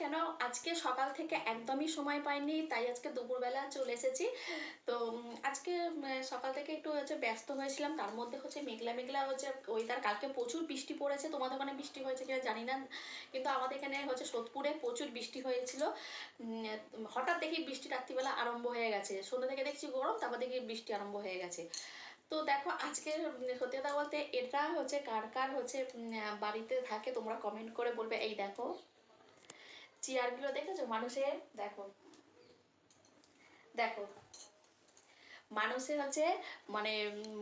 কেন? আজকে সকাল থেকে একদমই সময় পাইনি তাই আজকে দুপুরবেলা চলে এসেছি। তো আজকে সকাল থেকে একটু হচ্ছে ব্যস্ত হয়েছিলাম তার মধ্যে হচ্ছে মেঘলা মেঘলা হচ্ছে ওয়েদার কালকে প্রচুর বৃষ্টি পড়েছে তোমাদের ওখানে বৃষ্টি হয়েছে কিনা জানি না কিন্তু আমাদের এখানে হচ্ছে সোদপুরে প্রচুর বৃষ্টি হয়েছিল। হঠাৎ দেখি বৃষ্টি রাত্রিবেলা আরম্ভ হয়ে গেছে সন্ধ্যা থেকে দেখছি গরম তারপর দেখি বৃষ্টি আরম্ভ হয়ে গেছে। তো দেখো আজকে উম, সত্যি কথা বলতে এটা হচ্ছে কার কার হচ্ছে বাড়িতে থাকে তোমরা কমেন্ট করে বলবে এই দেখো। চেয়ারগুলো দেখেছ? মানুষের, দেখো। দেখো। মানুষের হচ্ছে মানে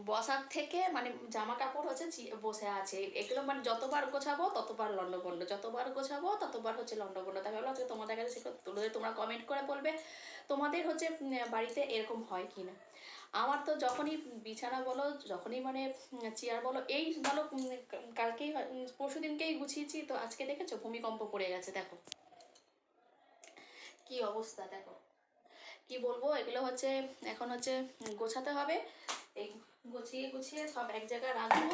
বসার থেকে মানে জামা কাপড় হচ্ছে বসে আছে। এগুলো মানে যতবার গোছাবো, ততবার লন্ডভন্ড যতবার গোছাবো, ততবার হচ্ছে লন্ডভন্ড ভাবলাম আজকে তোমাদের কাছে সেগুলো তোমরা কমেন্ট করে বলবে, তোমাদের হচ্ছে বাড়িতে এরকম হয় কি না আমার তো যখনই বিছানা বলো, যখনই মানে চেয়ার বলো, এই বলো কালকেই পরশু দিনকেই গুছিয়েছি। তো আজকে দেখেছ? ভূমিকম্প পড়ে গেছে, দেখো। কি অবস্থা, দেখো। কি বলব, এগুলো হচ্ছে, এখন হচ্ছে গোছাতে হবে। এই গুছিয়ে গুছিয়ে সব এক জায়গায় রাখব।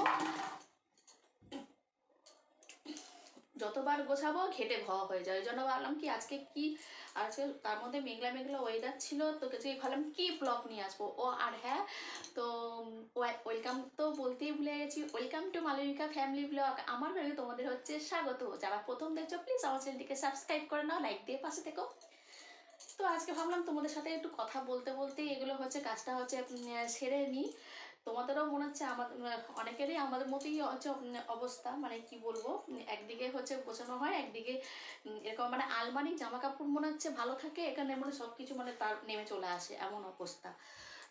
যতবার গোছাবো, ঘেটে ঘ হয়ে যায়। ওই জন্য ভাবলাম কি, আজকে কি, আজকে তার মধ্যে মেঘলা মেঘলা ওয়েদার ছিল, তো কিছু ভাবলাম কি ব্লগ নিয়ে আসব। ও আর হ্যাঁ তো ওয়েলকাম তো বলতেই ভুলে গেছি। Welcome to Malabika family blog আমার বাড়ি তোমাদের হচ্ছে স্বাগত। যারা প্রথম দেখছ প্লিজ আমার চ্যানেলটিকে সাবস্ক্রাইব করে নাও লাইক দিয়ে পাশে থেকো। তো আজকে ভাবলাম তোমাদের সাথে একটু কথা বলতে বলতে এগুলো হচ্ছে কাজটা হচ্ছে সেরে নিই তোমাদেরও মনে হচ্ছে আমাদের অনেকেরই আমাদের মতোই হচ্ছে অবস্থা। মানে কি বলব একদিকে হচ্ছে গোছানো হয়, একদিকে এরকম মানে আলমারি জামা কাপড় মনে হচ্ছে ভালো থাকে, এখানে মানে সব কিছু মানে তার নেমে চলে আসে, এমন অবস্থা।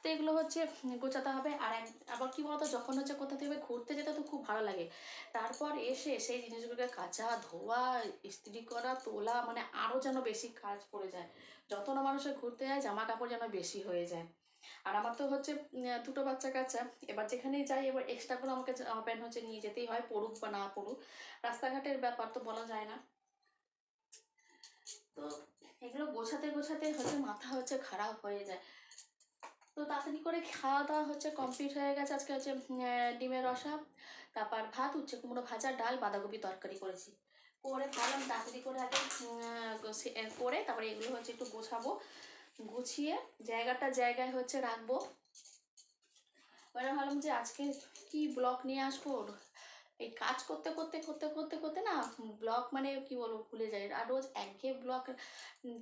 তো এগুলো হচ্ছে গোছাতে হবে। আর আবার কি বলতো, যখন হচ্ছে কোথা থেকে ঘুরতে যেতে তো খুব ভালো লাগে। তারপর এসে সেই জিনিসগুলোকে কাচা, ধোয়া, ইস্ত্রি করা, তোলা মানে আরও যেন বেশি কাজ পড়ে যায়। যত না মানুষের ঘুরতে যায় জামা কাপড় যেন বেশি হয়ে যায়। আর আমার তো হচ্ছে দুটো বাচ্চা কাচ্চা। এবার যেখানেই যাই, এবার এক্সট্রা করে আমাকে প্যান্ট হচ্ছে নিয়ে যেতেই হয়, পড়ুক বা না পড়ুক। রাস্তাঘাটের ব্যাপার তো বলা যায় না। তো এগুলো গোছাতে গোছাতে হচ্ছে মাথা হচ্ছে খারাপ হয়ে যায়। তো তাড়াতাড়ি করে খাওয়া দাওয়া হচ্ছে কমপ্লিট হয়ে গেছে। আজকে হচ্ছে ডিমের রসা, তারপর ভাত উচ্ছে কুমড়ো ভাজা, ডাল, বাঁধাকপি তরকারি করেছি। করে ভাবলাম তাড়াতাড়ি করে আগে করে তারপরে এগুলো হচ্ছে একটু গোছাবো। গুছিয়ে জায়গাটা জায়গায় হচ্ছে রাখব। এবার ভাবলাম যে আজকে কি ব্লগ নিয়ে আসব? এই কাজ করতে করতে করতে করতে করতে না ব্লগ মানে কি বলব ভুলে যাই। আর রোজ একঘেয়ে ব্লগ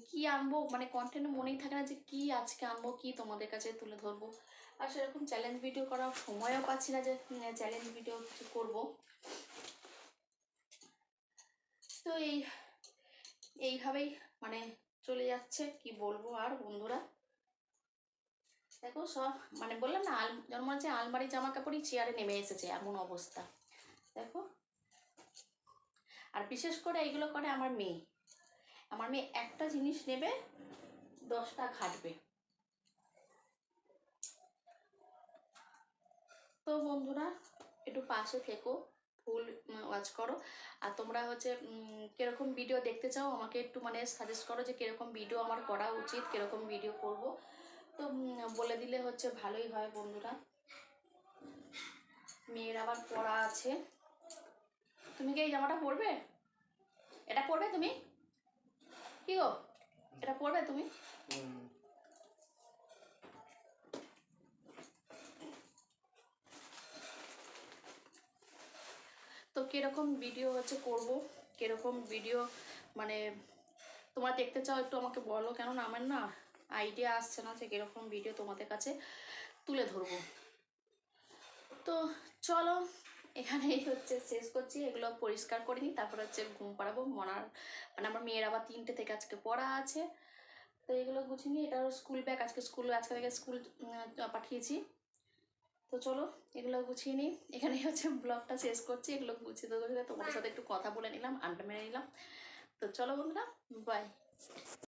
কি আনব? মানে কন্টেন্ট মনেই থাকে না যে কি আজকে আনব, কি তোমাদের কাছে তুলে ধরবো। আর সেরকম চ্যালেঞ্জ ভিডিও করার সময়ও পাচ্ছি না যে চ্যালেঞ্জ ভিডিও কিছু করব। তো এই, এইভাবেই মানে চলে যাচ্ছে, কি বলব আর বন্ধুরা? দেখো সব মানে বললাম না আল যেমন মনে হচ্ছে আলমারি জামা কাপড়ই চেয়ারে নেমে এসেছে, এমন অবস্থা। দেখো। আর বিশেষ করে এইগুলো করে আমার মেয়ে। আমার মেয়ে একটা জিনিস নেবে, দশটা ঘাটবে। তো বন্ধুরা, একটু পাশে থেকো, ফুল ওয়াচ করো। আর তোমরা হচ্ছে কীরকম ভিডিও দেখতে চাও, আমাকে একটু মানে সাজেস্ট করো যে কীরকম ভিডিও আমার করা উচিত, কীরকম ভিডিও করব। তো বলে দিলে হচ্ছে ভালোই হয় বন্ধুরা। মেয়ের আবার পড়া আছে। তুমি কি এই জামাটা পরবে? এটা পরবে তুমি? কি গো? এটা পরবে তুমি? তো কীরকম ভিডিও হচ্ছে করব? কীরকম ভিডিও মানে তোমরা দেখতে চাও একটু আমাকে বলো কেননা আমার না আইডিয়া আসছে না যে কীরকম ভিডিও তোমাদের কাছে তুলে ধরবো। তো চলো এখানেই হচ্ছে শেষ করছি। এগুলো পরিষ্কার করে নিই, তারপর হচ্ছে ঘুম পাড়াবো। মনার মানে আমার মেয়ের আবার তিনটে থেকে আজকে পড়া আছে। তো এগুলো গুছিয়ে নিয়ে এটা স্কুল ব্যাগ আজকে স্কুল আজকে থেকে স্কুল পাঠিয়েছি। তো চলো, এগুলো গুছিয়ে নিই। এখানে হচ্ছে ব্লগটা শেষ করছি। এগুলো গুছিয়ে তো তোমাদের সাথে একটু কথা বলে নিলাম, আড্ডা মেরে নিলাম। তো চলো বন্ধুরা বাই